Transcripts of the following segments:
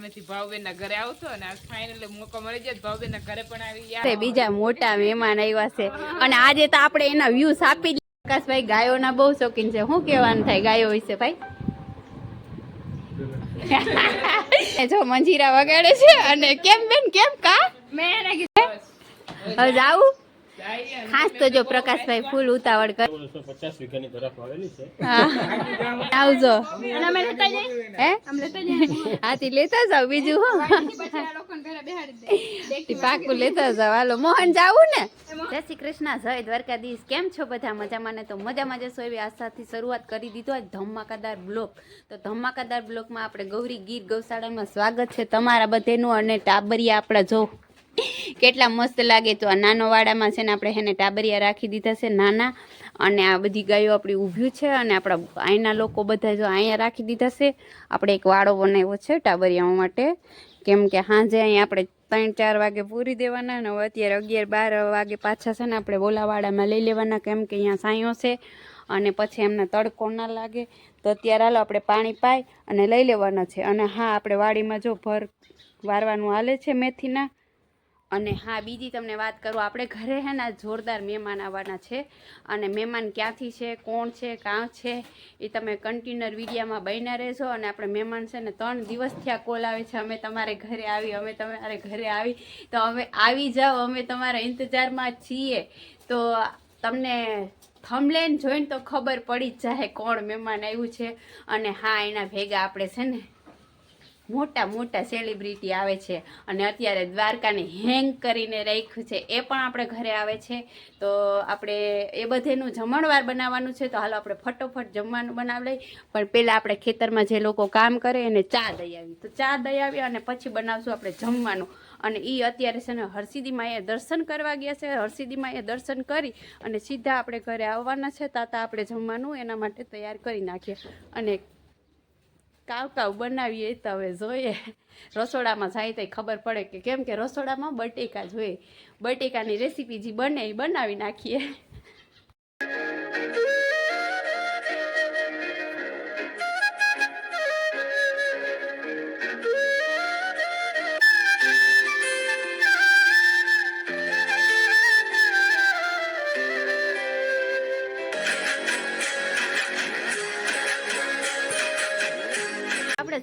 સમયથી ભાવબેન ના ઘરે આવતો અને આજ ફાઇનલી મોકો મળી જાય તો ભાવબેન ના ઘરે પણ આવી ગયા. બીજા મોટા મહેમાન આવ્યા છે. અને આજે તો આપણે એના વ્યૂઝ આપી આકાશભાઈ પ્રકાશભાઈ ગાયોના બહુ શોખીન છે. શું કહેવાનું થાય ગાયો વિશે ભાઈ? જો મંજીરા વગાડે છે. અને કેમ બેન કેમ કા? હવે જાવું ખાસ તો જો પ્રકાશભાઈ ફૂલ ઉતાવળ કરે પચાસ વીઘાની બરફ આવેલી છે. આવજો. હે? હાથી લેતા જાવ બીજું હું. પાકું લેતા જાવ હાલો મોહન જાવું ને? જય શ્રી કૃષ્ણ. જય દ્વારકાધીશ. કેમ છો બધા? મજામાં ને? તો મજામાં જશો એવી આશાથી શરૂઆત કરી દીધો આજ ધમાકાદાર બ્લોક. તો ધમાકાદાર બ્લોકમાં આપણે ગૌરી ગીર ગૌશાળામાં સ્વાગત છે તમારા બધેનું અને ટાબરિયા આપણા જો કેટલા મસ્ત લાગે. તો આ નાનો વાડામાં છે ને આપણે એને ટાબરિયા રાખી દીધા છે નાના. અને આ બધી ગાયો આપણી ઊભ્યું છે અને આપણા અહીંના લોકો બધા જો અહીંયા રાખી દીધા છે. આપણે એક વાડો બનાવ્યો છે ટાબરિયાઓ માટે. કેમ કે સાંજે અહીંયા આપણે ત્રણ ચાર વાગે પૂરી દેવાના અને અત્યારે અગિયાર બાર વાગે પાછા છે ને આપણે બોલાવાડામાં લઈ લેવાના કેમ કે અહીંયા સાંયો છે. અને પછી એમને તડકો ના લાગે. તો અત્યારે હાલો આપણે પાણી પાય અને લઈ લેવાના છે. અને હા, આપણે વાડીમાં જો ભર વારવાનું હાલે છે મેથીના અને હા, બીજી તમને વાત કરું, આપણે ઘરે હે ને જોરદાર મહેમાન આવવાના છે. અને મહેમાન ક્યાંથી છે, કોણ છે, કાં છે, એ તમે કન્ટિન્યુઅર વિડીયામાં બન્યા રહેજો. અને આપણે મહેમાન છે ને ત્રણ દિવસથી આ કોલ આવે છે, અમે તમારે ઘરે આવી, અમે તમારે ઘરે આવી. તો અમે આવી જાઓ, અમે તમારા ઇંતજારમાં છીએ. તો તમને થમલેન જોઈને તો ખબર પડી જ જાય કોણ મહેમાન આવ્યું છે. અને હા, એના ભેગા આપણે છે ને મોટા મોટા સેલિબ્રિટી આવે છે. અને અત્યારે દ્વારકાને હેંગ કરીને રાખ્યું છે. એ પણ આપણે ઘરે આવે છે. તો આપણે એ બધેનું જમણવાર બનાવવાનું છે. તો હાલો આપણે ફટોફટ જમવાનું બનાવી લઈ પણ પહેલાં આપણે ખેતરમાં જે લોકો કામ કરે એને ચા દઈ આવી. તો ચા દઈ આવી અને પછી બનાવશું આપણે જમવાનું. અને એ અત્યારે છે ને હરસિદ્ધિમાં એ દર્શન કરવા ગયા છે. હરસિદ્ધિમાં એ દર્શન કરી અને સીધા આપણે ઘરે આવવાના છે. તાતા આપણે જમવાનું એના માટે તૈયાર કરી નાખીએ. અને કાવ કાવ બનાવીએ તો હવે જોઈએ. રસોડામાં જાય તો ખબર પડે કે કેમ કે રસોડામાં બટેકા જોઈએ બટેકાની રેસીપી જે બને એ બનાવી નાખીએ.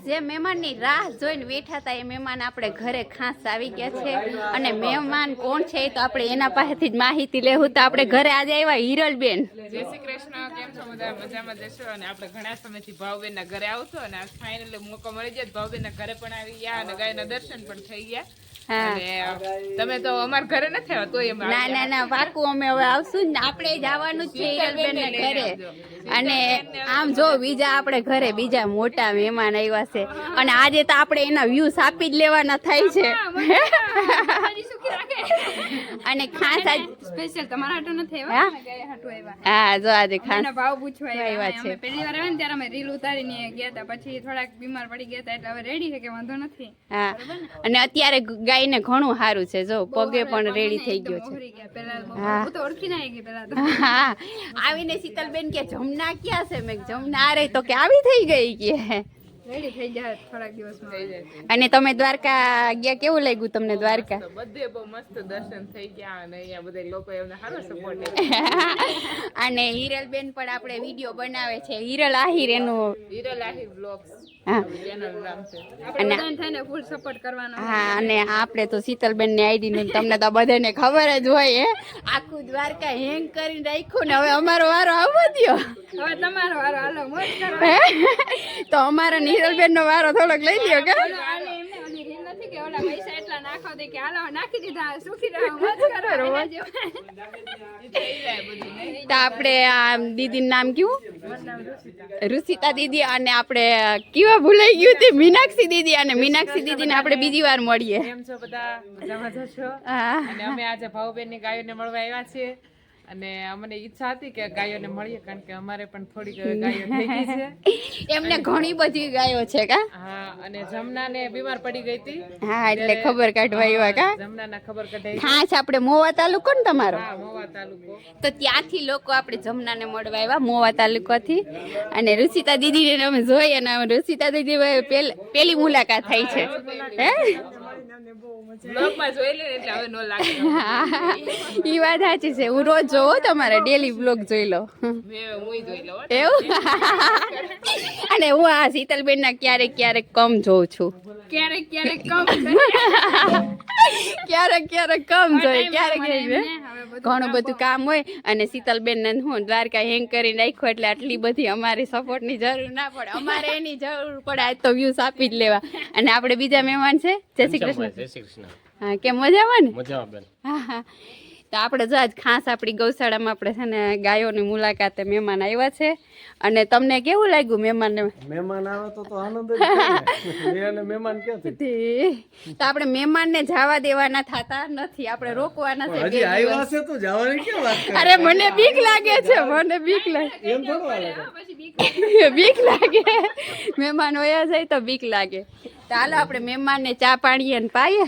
જે મહેમાનની રાહ જોઈને બેઠા હતા, એ મહેમાન આપણે ઘરે ખાસ આવી ગયા છે. અને મહેમાન કોણ છે એ તો આપણે એના પાસેથી જ માહિતી લેવું તો આપણે ઘરે આજે આવ્યા હિરલબેન. જય શ્રી કૃષ્ણ, કેમ છો? બધા મજામાં જશો અને આપણે ઘણા સમયથી ભાવબેન ના ઘરે આવતો અને ફાઇનલી મોકો મળી જાય તો ભાવબેન ના ઘરે પણ આવી ગયા અને ગાયના દર્શન પણ થઈ ગયા. તમે તો અમાર ઘરે નથી આવ્યા તોય ના ના ના પાકું અમે હવે આવશું ને આપણે જવાનું છે હિરલબેન ને ઘરે અને આમ જો બીજા આપણે ઘરે બીજા મોટા મહેમાન આવ્યા છે અને આજે તો આપણે એના વ્યૂઝ આપી જ લેવાના થાય છે અને ખાસ આજ સ્પેશિયલ તમારા હાટો નથી આવ્યા? ગયા હાટો આવ્યા. હા જો આજે ખાસ ભાવ પૂછવા આવ્યા છે. અમે પહેલી વાર આવ્યા ને ત્યારે અમે રીલ ઉતારીને ગયા હતા પછી થોડાક બીમાર પડી ગયા હતા એટલે હવે રેડી છે કે વાંધો નથી. હા. અને અત્યારે ગાયને ઘણું સારું છે. જો પગે પણ રેડી થઈ ગયો છે. હા. હું તો ઓળખી ના ગઈ પેલા તો. હા. આવીને શીતલબેન કે જમના ક્યાં છે? મેં જમના. અરે તો કે આવી થઈ ગઈ કે. રેડી થઈ જાય થોડાક દિવસમાં. અને તમે દ્વારકા ગયા કેવું લાગ્યું તમને દ્વારકા? બધે બહુ મસ્ત દર્શન થઈ ગયા અને અહીંયા બધા લોકો એમને સારો સપોર્ટ અને હિરલ બેન પણ આપણે વીડિયો બનાવે છે. હિરલ આહિર એનું હિરલ આહિર બ્લોગ્સ હા. અને આપણે તો શીતલબેનની આઈડી નું તમને તો બધાને ખબર જ હોય હે? આખું દ્વારકા હેંગ કરીને રાખ્યું ને હવે અમારો વારો આવવો દ્યો. હવે તમારો વારો હાલો તો અમારા નીરલબેન નો વારો થોડોક લઈ લ્યો કે? નથી કે હાલો નાખી દીધા સુખી રહો મોજ કરો એના જેવું. તો આપણે આ દીદીનું નામ કેવું રુસિતા દીદી અને આપણે કેવા ભૂલાઈ ગયું તે મીનાક્ષી દીદી અને મીનાક્ષી દીદીને આપણે બીજી વાર મળીએ. કેમ છો બધા? મજામાં છો હા. અને અમે આજે ભાવબેનની ગાયોને મળવા આવ્યા છીએ. અને અમને ઈચ્છા હતી કે ગાયોને મળીએ કારણ કે અમારે પણ થોડીક ગાયો થઈ ગઈ છે. એમને ઘણી બધી ગાયો છે કા? હા અને જમનાને બીમાર પડી ગઈ હતી. હા એટલે ખબર કાઢવા આવ્યા કા? જમનાના ખબર કાઢાઈ. હા છે આપણે મોવા તાલુકો ને તમારો? હા મોવા તાલુકો. તો ત્યાંથી લોકો આપણે જમનાને મળવા આવ્યા મોવા તાલુકાથી. અને ઋષિતા દીદીને અમે જોઈ અને અમે રુચિતા દીદી પહેલી પેલી મુલાકાત થઈ છે. હે બ્લોગમાં જોઈ લે એટલે હવે નો લાગે. એ વાત સાચી છે. હું રોજ જોવો તમારે ડેલી બ્લોગ જોઈ લો હું. એવું? અને આ શીતલબેન ના ક્યારેક ક્યારેક કમ જોઉં છું. ક્યારેક ક્યારેક કમ ક્યારેક ક્યારેક કમ જોઈ ક્યારેક ઘણું બધું કામ હોય અને શીતલબેન ને હું દ્વારકા હેંગ કરી નાખ્યો એટલે આટલી બધી અમારી સપોર્ટની જરૂર ના પડે. અમારે એની જરૂર પડે. આજ તો વ્યૂઝ આપી જ લેવા. અને આપણે બીજા મહેમાન છે. જય શ્રી કૃષ્ણ. જય શ્રી કૃષ્ણ. હા કેમ મજામાં ને? મજામાં બેન. હા હા. તો આપણે જો આજ ખાસ આપણી ગૌશાળામાં આપણે છે ને ગાયોની મુલાકાતે મહેમાન આવ્યા છે. અને તમને કેવું લાગ્યું મહેમાનને? મહેમાન આવે તો તો આનંદ જ એને મહેમાન ક્યાંથી તો આપણે મહેમાનને જવા દેવાના થતા નથી. આપણે રોકવાના છે હજી આવ્યા છે તો જવાની કે વાત અરે મને બીક લાગે છે મને બીક લાગે. એમ થોડું બીક લાગે. મહેમાન વયા જાય તો બીક લાગે. ચાલો આપણે મહેમાનને ચા પાણી અને પાઈએ.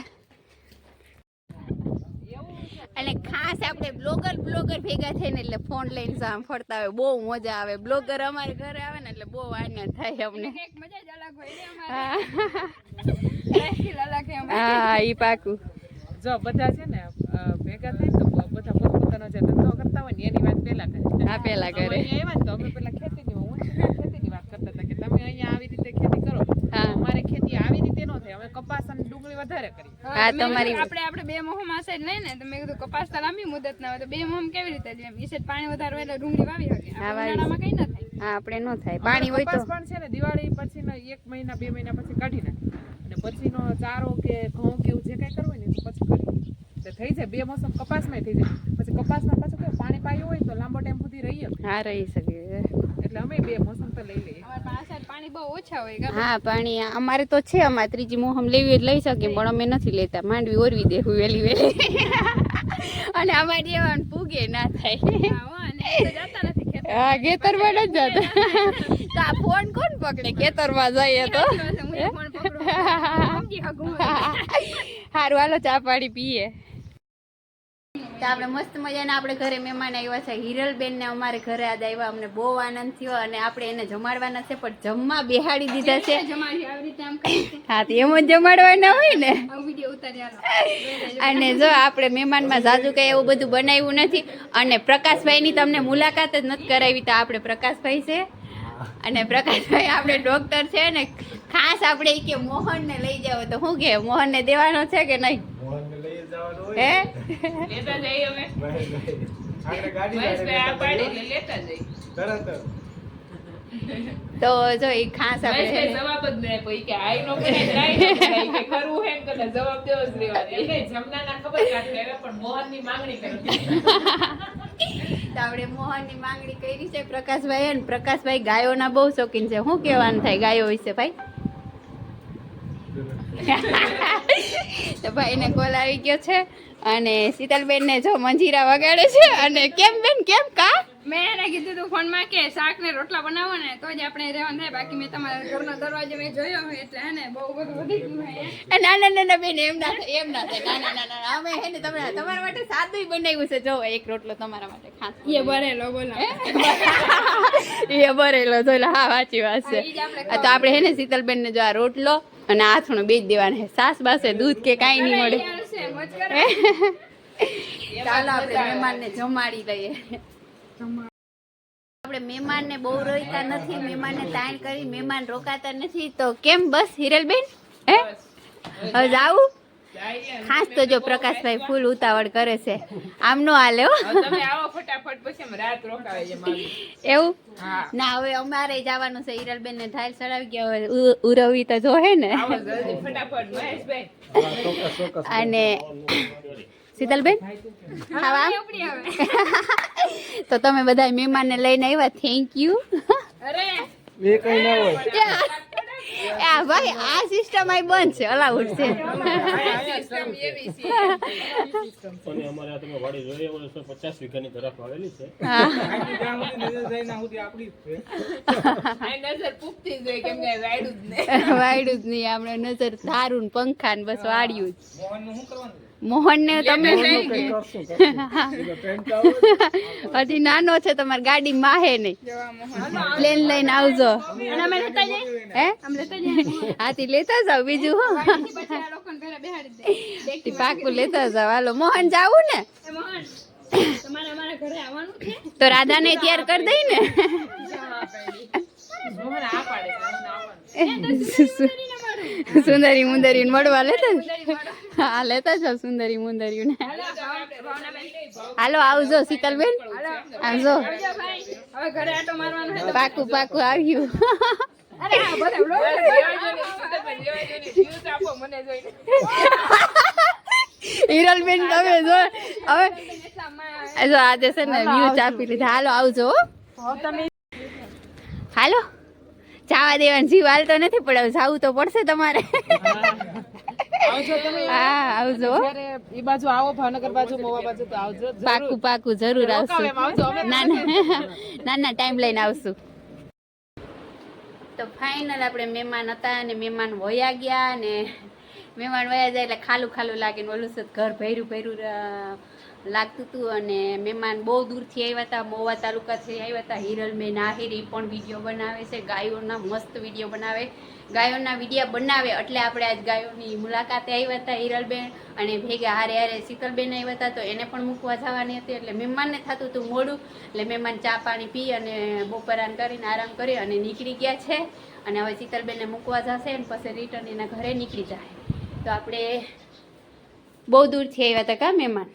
અને ખાસ આપણે બ્લોગર બ્લોગર ભેગા થઈને એટલે ફોન લઈને આમ ફરતા હોય બહુ મજા આવે. બ્લોગર અમારે ઘરે આવે ને એટલે બહુ આનંદ થાય અમને. મજા અલગ હોય ને હા. ઈ પાકું. જો બધા છે ને ભેગા થાય તો બધા પોતપોતાનો જે ધંધો કરતા હોય ને એની વાત પેલા કરે. હા પેલા કરે. ને તો અમે પેલા ખેતીની હું ખેતીની વાત કરતા હતા કે તમે અહીંયા આવી રીતે ખેતી કરો અમારે ખેતી આવી રીતે ન થાય. અમે કપાસ અને ડુંગળી વધારે કરી હા તમારી આપણે આપણે બે મોહ માસે જ લઈને તો મેં કીધું કપાસ તો લાંબી મુદત ના હોય તો બે મોહ કેવી રીતે ઈ સાઈડ પાણી વધારે હોય એટલે ડુંગળી વાવી શકે. હા, વાવી ઉનાળામાં કઈ ના થાય. હા આપણે ન થાય. પાણી હોય તો કપાસ પણ છે ને દિવાળી પછીનો એક મહિના બે મહિના પછી કાઢી નાખે અને પછીનો ચારો કે ઘઉં કે એવું જે કઈ કરવું હોય ને તો પછી કરી તો થઈ જાય બે મોસમ કપાસમાં થઈ જાય. પછી કપાસમાં પાછું કેવું પાણી પાયું હોય તો લાંબો ટાઈમ સુધી રહી હા રહી શકે એટલે અમે બે મોસમ તો લઈ લઈએ. અમારે પાણી બહુ ઓછા હોય હા પાણી અમારે તો છે અમારે ત્રીજી મોહમ લેવી જ લઈ શકીએ પણ અમે નથી લેતા. માંડવી ઓરવી દેવું વેલી વેલી. અને અમારી એવાનું પૂગે ના થાય. હા ખેતરમાં. જ જતા. તો આ ફોન કોણ પકડે? ખેતરમાં જઈએ તો. સારું હાલો ચા પાણી પીએ. તો આપણે મસ્ત મજાના આપણે ઘરે મહેમાન આવ્યા છે. હિરલબેન ને અમારે ઘરે આજ આવ્યા. અમને બહુ આનંદ થયો અને આપણે એને જમાડવાના છે પણ જમવા બેહાડી દીધા છે. હા તો એમ જ જમાડવાના હોય ને. અને જો આપણે મહેમાનમાં જાજુ કંઈ એવું બધું બનાવ્યું નથી અને પ્રકાશભાઈની તમને મુલાકાત જ નથી કરાવી તો આપણે પ્રકાશભાઈ છે. અને પ્રકાશભાઈ આપણે ડોક્ટર છે ને. ખાસ આપણે કે કે મોહનને લઈ જાવ તો શું કે મોહનને દેવાનો છે કે નહીં? હે? લેતા જઈએ અમે. તો જો એ ખાસ આપણે જવાબ જ નહીં કોઈ કે આઈ નો કે નો. ઈ કે ખરું હે ને તો જવાબ દેવો જ રહેવાનો. એમ નહીં, જમનાના ખબર કાઢી આવ્યા, પણ મોહનની માંગણી કરી. તો આપણે મોહનની માંગણી કરી છે પ્રકાશભાઈ અને પ્રકાશભાઈ ગાયોના બહુ શોખીન છે. શું કહેવાનું થાય ગાયો વિશે ભાઈ? તો ભાઈને કોલ આવી ગયો છે અને શીતલબેન ને જો મંજીરા વગાડે છે અને કેમ બેન કેમ કા? મેં એને કીધું હતું ફોનમાં કે શાક ને રોટલા બનાવો ને તો જ આપણે રહેવાનું થાય. બાકી મેં તમારા ઘરનો દરવાજો મેં જોયો હોય એટલે હે ને બહુ બધું વધી ગયું ના ના ના બેન એમ ના થાય એમ ના થાય. ના ના ના અમે હે ને તમે તમારા માટે સાદું બનાવ્યું છે. જો એક રોટલો તમારા માટે ખાસ એ બરેલો બોલો. એ બરેલો જો હા સાચી વાત છે. તો આપણે હે ને શીતલબેન ને જો આ રોટલો અને આથણું બે જ દેવાના છે. સાસ બાસે દૂધ કે કાંઈ નહીં મળે. ચાલો આપણે મહેમાનને જમાડી લઈએ. આપણે મહેમાનને બહુ રોઈતા નથી મહેમાનને તાણ કરી મહેમાન રોકાતા નથી. તો કેમ બસ હિરલબેન? હે? હવે જાવું? જઈએ. ખાસ તો જો પ્રકાશભાઈ ફૂલ ઉતાવળ કરે છે. આમ નો હાલે હો. હવે તમે આવો ફટાફટ પછી રાત રોકાવે એવું? ના હવે અમારે જવાનું છે. હિરલબેન ને ધાલ ચડાવી ગયા હવે ઉ- ઉરવવી તો જોહે ને. અને શીતલબેન? ખાવા તો તમે બધા મહેમાનને લઈને આવ્યા. થેન્ક યુ અરે. એ કઈ ના હોય. આ ભાઈ આ સિસ્ટમ આય બંધ છે અલાઉડ છે. સિસ્ટમ એવી છે અને અમારે આ તમે વાડી જોઈએ હોય તો પચાસ વીઘાની તરફ આવેલી છે. આ નજર પૂગતી જ હોય કેમ કે વાયડું જ નહીં જ નહીં આપણે નજર ધારું ને પંખા ને બસ વાળ્યું જ. મોહનનું શું કંઈ કરશું ને તમે હજી નાનો છે તમારી ગાડી માહે નહીં. પ્લેન લઈને આવજો. હે? હાથી લેતા જાવ બીજું હું. પછી આ લોકોને ઘરે બેહાડી દે. તી પાકું લેતા જાવ હાલો મોહન જાવું ને? તો રાધા તમારે અમારા ઘરે આવવાનું છે? તો રાધાને તૈયાર કરી દઈ ને. સુંદરી મુંદરી મળવા લેતા. હા લેતા છો સુંદરી મુંદરી ને હાલો આવજો શીતલબેન આવજો પાકું પાકું આવ્યું. હિરલબેન તમે જો હવે આજે છે ને મ્યુઝ આપી લીધા હાલો આવજો હો. હાલો જવા દેવાનું જીવ હાલતો નથી પણ જાવું તો પડશે તમારે. હા. આવજો જ્યારે બાજુ આવો ભાવનગર બાજુ મહુવા બાજુ તો આવજો. પાકું પાકું જરૂર રોકાવ એમ આવજો, આવશું ના ના ના. ના ટાઈમ લઈને આવશું. તો ફાઇનલ આપણે મહેમાન હતા અને મહેમાન વયા ગયા અને મહેમાન વયા જાય એટલે ખાલું ખાલું લાગે ને ઓલું ઘર ભર્યું ભર્યું લાગતું હતું અને મહેમાન બહુ દૂરથી આવ્યા હતા, મોવા તાલુકાથી આવ્યા હતા હિરલબેન આહિર પણ વીડિયો બનાવે છે, ગાયોના મસ્ત વીડિયો બનાવે. ગાયોના વીડિયો બનાવે એટલે આપણે આજ ગાયોની મુલાકાતે આવ્યા હતા હિરલબેન અને ભેગા હારે હારે શીતલબેન આવ્યા હતા, તો એને પણ મૂકવા જવાની હતી એટલે મહેમાનને થતું હતું મોડું. એટલે મહેમાન ચા પાણી પી અને બપોરાન કરીને આરામ કરી અને નીકળી ગયા છે. અને હવે શીતલબેનને મૂકવા જશે અને પછી રિટર્ન એના ઘરે નીકળી જાય. તો આપણે બહુ દૂરથી આવ્યા હતા કા મહેમાન?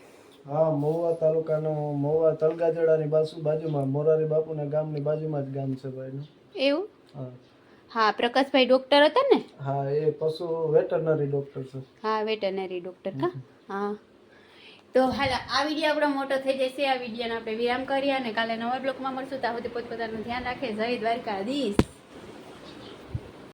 હા મહુવા તાલુકાનો મહુવા તલગાજડાની બાજુ બાજુમાં મોરારી બાપુના ગામની બાજુમાં જ ગામ છે ભાઈનું. એવું? હા. હા પ્રકાશભાઈ ડોક્ટર હતા ને? હા એ પશુ વેટરનરી ડોક્ટર છે. હા વેટરનરી ડોક્ટર કા? હા. તો હાલ આ વીડિયો આપણો મોટો થઈ જશે. આ વિડીયોને આપણે વિરામ કરીએ અને કાલે નવા બ્લોકમાં મળશું. ત્યાં સુધી પોતપોતાનું ધ્યાન રાખે. જય દ્વારકાધીશ.